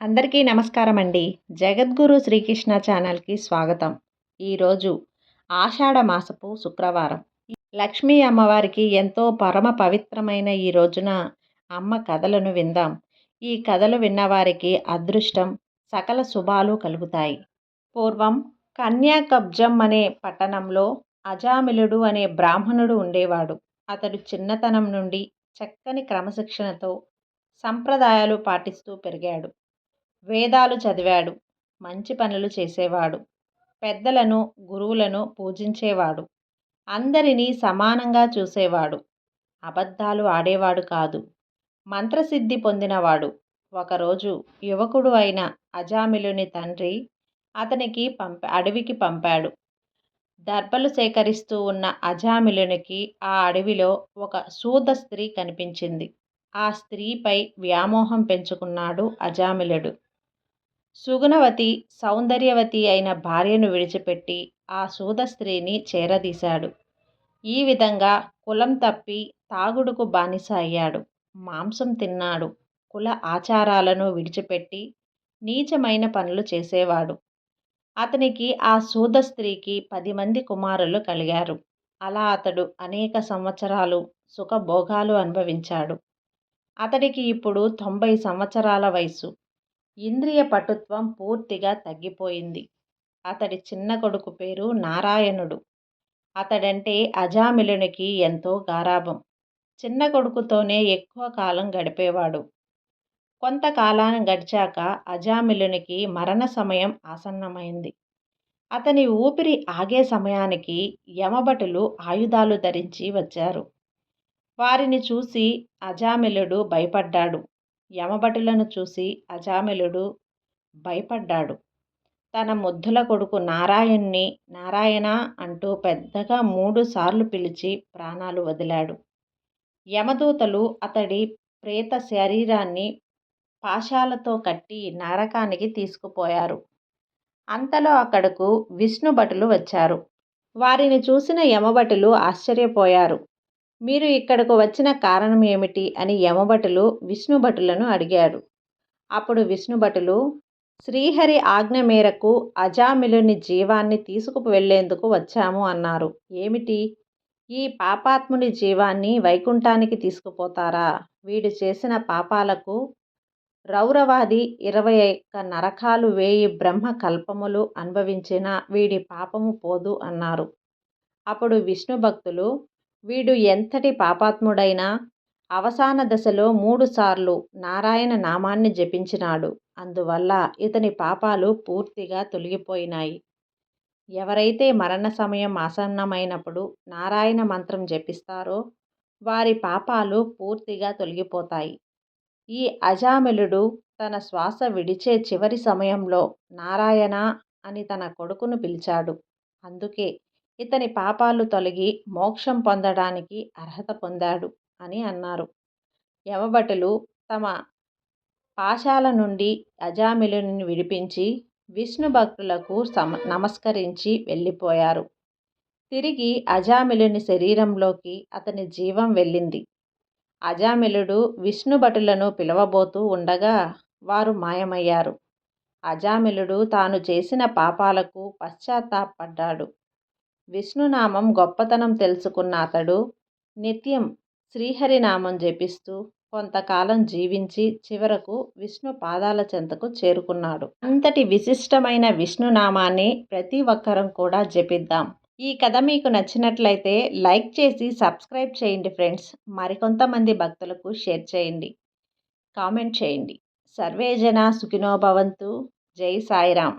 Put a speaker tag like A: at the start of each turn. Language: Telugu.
A: అందరికీ నమస్కారం అండి జగద్గురు శ్రీకృష్ణ ఛానల్కి స్వాగతం. ఈరోజు ఆషాఢ మాసపు శుక్రవారం. లక్ష్మీ అమ్మవారికి ఎంతో పరమ పవిత్రమైన ఈ రోజున అమ్మ కథలను విందాం. ఈ కథలు విన్నవారికి అదృష్టం సకల శుభాలు కలుగుతాయి. పూర్వం కన్యాకబ్జం అనే పట్టణంలో అజామిలుడు అనే బ్రాహ్మణుడు ఉండేవాడు. అతడు చిన్నతనం నుండి చక్కని క్రమశిక్షణతో సంప్రదాయాలు పాటిస్తూ పెరిగాడు. వేదాలు చదివాడు. మంచి పనులు చేసేవాడు. పెద్దలను గురువులను పూజించేవాడు. అందరినీ సమానంగా చూసేవాడు. అబద్ధాలు ఆడేవాడు కాదు. మంత్రసిద్ధి పొందినవాడు. ఒకరోజు యువకుడు అయిన అజామిలుని తండ్రి అతనికి పంప అడవికి పంపాడు. దర్భలు సేకరిస్తూ ఉన్న అజామిలునికి ఆ అడవిలో ఒక సూద స్త్రీ కనిపించింది. ఆ స్త్రీపై వ్యామోహం పెంచుకున్నాడు అజామిలుడు. సుగుణవతి సౌందర్యవతి అయిన భార్యను విడిచిపెట్టి ఆ సూద స్త్రీని చేరదీశాడు. ఈ విధంగా కులం తప్పి తాగుడుకు బానిస అయ్యాడు. మాంసం తిన్నాడు. కుల ఆచారాలను విడిచిపెట్టి నీచమైన పనులు చేసేవాడు. అతనికి ఆ సూద స్త్రీకి పది మంది కుమారులు కలిగారు. అలా అతడు అనేక సంవత్సరాలు సుఖభోగాలు అనుభవించాడు. అతడికి ఇప్పుడు తొంభై సంవత్సరాల వయసు ఇంద్రియ పటుత్వం పూర్తిగా తగ్గిపోయింది. అతడి చిన్న కొడుకు పేరు నారాయణుడు. అతడంటే అజామిలునికి ఎంతో గారాభం. చిన్న కొడుకుతోనే ఎక్కువ కాలం గడిపేవాడు. కొంతకాలాన్ని గడిచాక అజామిలునికి మరణ సమయం ఆసన్నమైంది. అతని ఊపిరి ఆగే సమయానికి యమభటులు ఆయుధాలు ధరించి వచ్చారు. వారిని చూసి అజామిలుడు భయపడ్డాడు. యమభటులను చూసి అజామిలుడు భయపడ్డాడు. తన ముద్దుల కొడుకు నారాయణ్ణి నారాయణ అంటూ పెద్దగా మూడు సార్లు పిలిచి ప్రాణాలు వదిలాడు. యమదూతలు అతడి ప్రేత శరీరాన్ని పాశాలతో కట్టి నరకానికి తీసుకుపోయారు. అంతలో అక్కడకు విష్ణుభటులు వచ్చారు. వారిని చూసిన యమభటులు ఆశ్చర్యపోయారు. మీరు ఇక్కడకు వచ్చిన కారణం ఏమిటి అని యమభటులు విష్ణుభటులను అడిగాడు అప్పుడు విష్ణుభటులు శ్రీహరి ఆజ్ఞ మేరకు అజామిలుని జీవాన్ని తీసుకు వెళ్ళేందుకు వచ్చాము అన్నారు. ఏమిటి? ఈ పాపాత్ముని జీవాన్ని వైకుంఠానికి తీసుకుపోతారా? వీడు చేసిన పాపాలకు రౌరవాది ఇరవై ఒక్క నరకాలు వేయి బ్రహ్మ కల్పములు అనుభవించిన వీడి పాపము పోదు అన్నారు. అప్పుడు విష్ణు భక్తులు వీడు ఎంతటి పాపాత్ముడైనా అవసాన దశలో మూడుసార్లు నారాయణ నామాన్ని జపించినాడు. అందువల్ల ఇతని పాపాలు పూర్తిగా తొలగిపోయినాయి. ఎవరైతే మరణ సమయం ఆసన్నమైనప్పుడు నారాయణ మంత్రం జపిస్తారో వారి పాపాలు పూర్తిగా తొలగిపోతాయి. ఈ అజామిలుడు తన శ్వాస విడిచే చివరి సమయంలో నారాయణ అని తన కొడుకును పిలిచాడు. అందుకే ఇతని పాపాలు తొలగి మోక్షం పొందడానికి అర్హత పొందాడు అని అన్నారు. యమభటులు తమ పాశాల నుండి అజామిలుని విడిపించి విష్ణు భక్తులకు సమ నమస్కరించి వెళ్ళిపోయారు. తిరిగి అజామిలుని శరీరంలోకి అతని జీవం వెళ్ళింది. అజామిలుడు విష్ణు భటులను పిలవబోతూ ఉండగా వారు మాయమయ్యారు. అజామిలుడు తాను చేసిన పాపాలకు పశ్చాత్తాపడ్డాడు. విష్ణునామం గొప్పతనం తెలుసుకున్న అతడు నిత్యం శ్రీహరినామం జపిస్తూ కొంతకాలం జీవించి చివరకు విష్ణు పాదాల చెంతకు చేరుకున్నాడు. అంతటి విశిష్టమైన విష్ణునామాన్ని ప్రతి ఒక్కరం కూడా జపిద్దాం. ఈ కథ మీకు నచ్చినట్లయితే లైక్ చేసి సబ్స్క్రైబ్ చేయండి ఫ్రెండ్స్. మరికొంతమంది భక్తులకు షేర్ చేయండి. కామెంట్ చేయండి. సర్వే జన సుఖినోభవంతు జై సాయిరామ్.